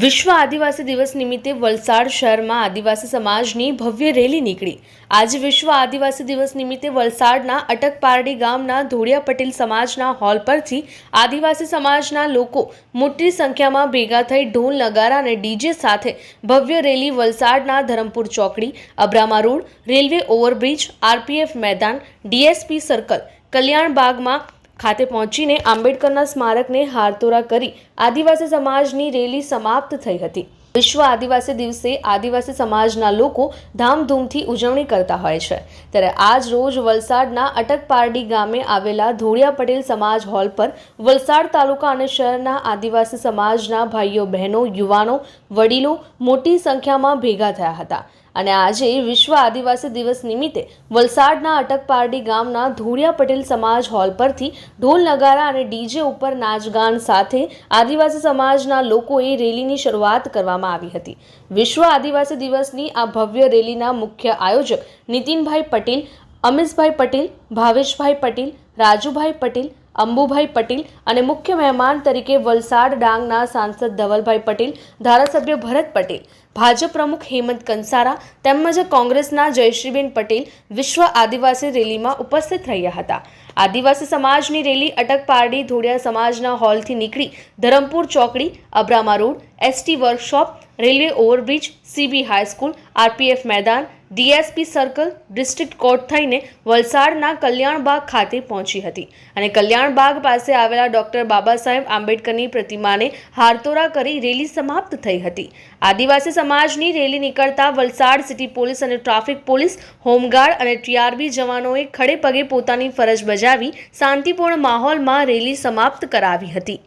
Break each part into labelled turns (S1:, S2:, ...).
S1: વિશ્વ આદિવાસી દિવસ નિમિત્તે વલસાડ શહેરમાં આદિવાસી સમાજની ભવ્ય રેલી નીકળી. આજે વિશ્વ આદિવાસી દિવસ નિમિત્તે વલસાડના અટકપારડી ગામના ધોળિયા પટેલ સમાજના હોલ પરથી આદિવાસી સમાજના લોકો મોટી સંખ્યામાં ભેગા થઈ ઢોલ, નગારા અને ડીજે સાથે ભવ્ય રેલી વલસાડના ધરમપુર ચોકડી, Abrama road, railway overbridge, RPF મેદાન, ડીએસપી સર્કલ કલ્યાણબાગમાં ખાતે પહોંચીને આંબેડકરના સ્મારકને હારતોરા કરી આદિવાસી સમાજની રેલી સમાપ્ત થઈ હતી. વિશ્વ આદિવાસી દિવસે આદિવાસી સમાજના લોકો ધામધૂમથી ઉજવણી કરતા હોય છે. ત્યારે આજ રોજ વલસાડના અટકપારડી ગામે આવેલા ધોળિયા પટેલ સમાજ હોલ પર વલસાડ તાલુકા અને શહેરના આદિવાસી સમાજના ભાઈઓ, બહેનો, યુવાનો, વડીલો મોટી સંખ્યામાં ભેગા થયા હતા. અને આજે વિશ્વ આદિવાસી દિવસ નિમિત્તે વલસાડના અટકપારડી ગામના ધોળિયા પટેલ સમાજ હોલ પરથી ઢોલ નગારા અને ડીજે ઉપર નાચગાન સાથે આદિવાસી સમાજના લોકોએ રેલીની શરૂઆત કરવામાં આવી હતી. વિશ્વ આદિવાસી દિવસની આ ભવ્ય રેલીના મુખ્ય આયોજક નીતિનભાઈ પટેલ અમિશભાઈ પટેલ, ભાવેશભાઈ પટેલ, રાજુભાઈ પટેલ અંબુભાઈ પટેલ અને મુખ્ય મહેમાન તરીકે વલસાડ ડાંગના સાંસદ ધવલભાઈ પટેલ, ધારાસભ્ય ભરત પટેલ, ભાજપ પ્રમુખ હેમંત કંસારા તેમજ કોંગ્રેસના જયશ્રીબેન પટેલ વિશ્વ આદિવાસી રેલીમાં ઉપસ્થિત રહ્યા હતા. આદિવાસી સમાજની રેલી અટક પારડી ધોળિયા સમાજના હોલથી નીકળી ધરમપુર ચોકડી, Abrama road, ST workshop, railway overbridge, CB high school, RPF મેદાન ડીએસપી સર્કલ ડિસ્ટ્રિક્ટ કોર્ટ થઈને વલસાડના કલ્યાણબાગ ખાતે પહોંચી હતી અને કલ્યાણબાગ પાસે આવેલા ડોક્ટર બાબા સાહેબ આંબેડકરની પ્રતિમાને હારતોરા કરી રેલી સમાપ્ત થઈ હતી. આદિવાસી સમાજની રેલી નીકળતા વલસાડ સિટી પોલીસ અને ટ્રાફિક પોલીસ, હોમગાર્ડ અને ટીઆરબી જવાનોએ ખડે પગે પોતાની ફરજ બજાવી શાંતિપૂર્ણ માહોલમાં રેલી સમાપ્ત કરાવી હતી.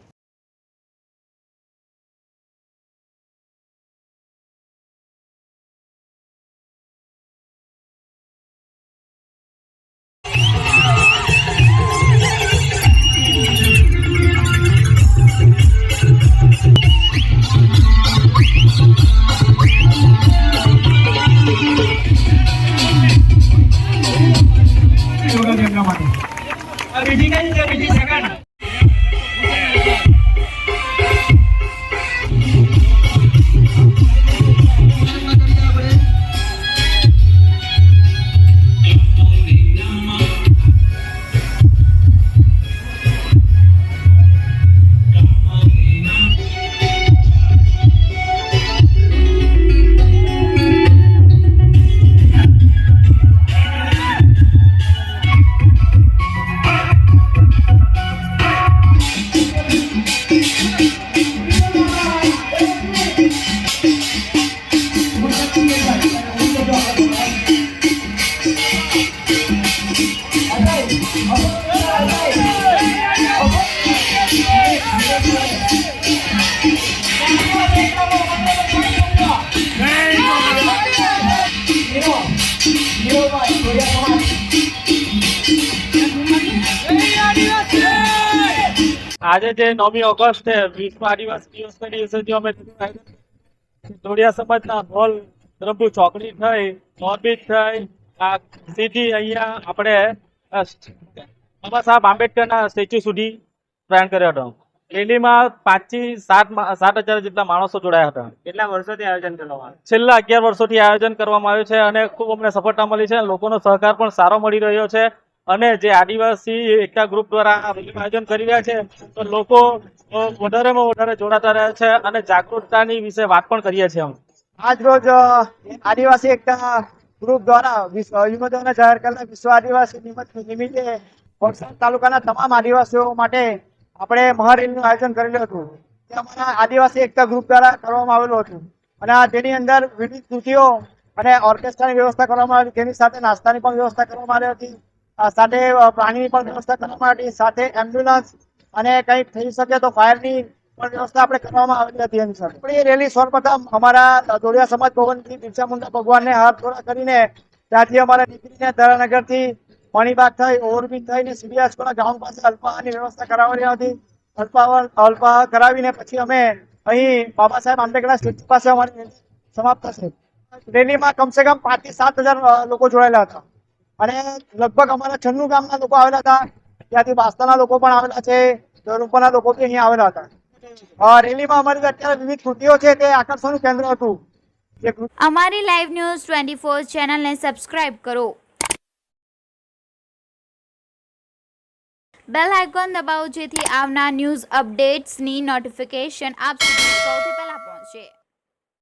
S2: બીજી કઈ છે બીજી સેકન્ડ
S3: આજે જે નવમી ઓગસ્ટ છે વિશ્વ આદિવાસી દિવસના દિવસે જે અમે ધોળિયા સમાજના હોલ ધરમપુર ચોકડી થઈ મોરબી થઈ આ સીધી અહીંયા આપણે બાબા સાહેબ આંબેડકરના સ્ટેચ્યુ સુધી પ્રયાણ કર્યો હતો. રેલીમાં પાંચથી સાત સાત હજાર જેટલા માણસો જોડાયા હતા.
S2: કેટલા વર્ષોથી આયોજન કરવામાં
S3: છેલ્લા અગિયાર વર્ષોથી આયોજન કરવામાં આવ્યું છે અને ખૂબ અમને સફળતા મળી છે. લોકોનો સહકાર પણ સારો મળી રહ્યો છે. અને જે આદિવાસી એકતા ગ્રુપ દ્વારા આયોજન કરી રહ્યા છે, તો લોકો વધારેમાં વધારે જોડાતા રહ્યા છે અને જાગૃતતાની વિશે વાત પણ કરીએ છીએ અમે.
S4: આજ રોજ આદિવાસી એકતા ગ્રુપ દ્વારા વિશ્વ જાહેર કરેલા વિશ્વ આદિવાસી નિમિત્ત- વલસાડ તાલુકાના તમામ આદિવાસીઓ માટે આપણે મહારેલીનું આયોજન કરેલું હતું. તે અમારા આદિવાસી એકતા ગ્રુપ દ્વારા કરવામાં આવેલું હતું. અને આ તેની અંદર વિવિધ કૃતિઓ અને ઓર્કેસ્ટ્રાની વ્યવસ્થા કરવામાં આવી તેની સાથે નાસ્તાની પણ વ્યવસ્થા કરવામાં આવી હતી. સાથે પાણીની પણ વ્યવસ્થા કરવામાં આવી સાથે એમ્બ્યુલન્સ અને કંઈક થઈ શકે તો ફાયરની પણ વ્યવસ્થા આપણે કરવામાં આવેલી હતી એની સાથે. આપણે રેલી સૌપ્રથમ અમારા ધોળિયા સમાજ ભવનથી બિરસા મુંડા ભગવાનને હાથ ધોળા કરીને ત્યાંથી અમારે નીકળીને ધરાનગરથી મણિબાગ થઈ, ઓવરબ્રિજ થઈને સીબીએસ ગામ પાસે અલ્પાહારની વ્યવસ્થા કરાવવાની હતી. અલ્પાહાર અલ્પાહાર કરાવીને પછી અમે અહીં બાબા સાહેબ આંબેડકરના સ્ટેચ્યુ પાસે અમારી સમાપ્ત થશે. રેલીમાં કમસે કમ પાંચથી સાત હજાર લોકો જોડાયેલા હતા. અને લગભગ અમારા છન્નું ગામના લોકો આવેલા હતા. ત્યાંથી બાસ્તાના લોકો પણ આવેલા છે. રૂપાના લોકો બી અહીંયા આવેલા હતા. રેલીમાં અમારી અત્યારે વિવિધ છે તે આકર્ષણનું કેન્દ્ર હતું.
S5: અમારી લાઈવ ન્યૂઝ ટ્વેન્ટી ફોર ચેનલને સબસ્ક્રાઇબ કરો. બેલ આઇકોન દબાવો જેથી આવનાર ન્યૂઝ અપડેટ્સની નોટિફિકેશન આપ સુધી સૌથી પહેલા પહોંચે.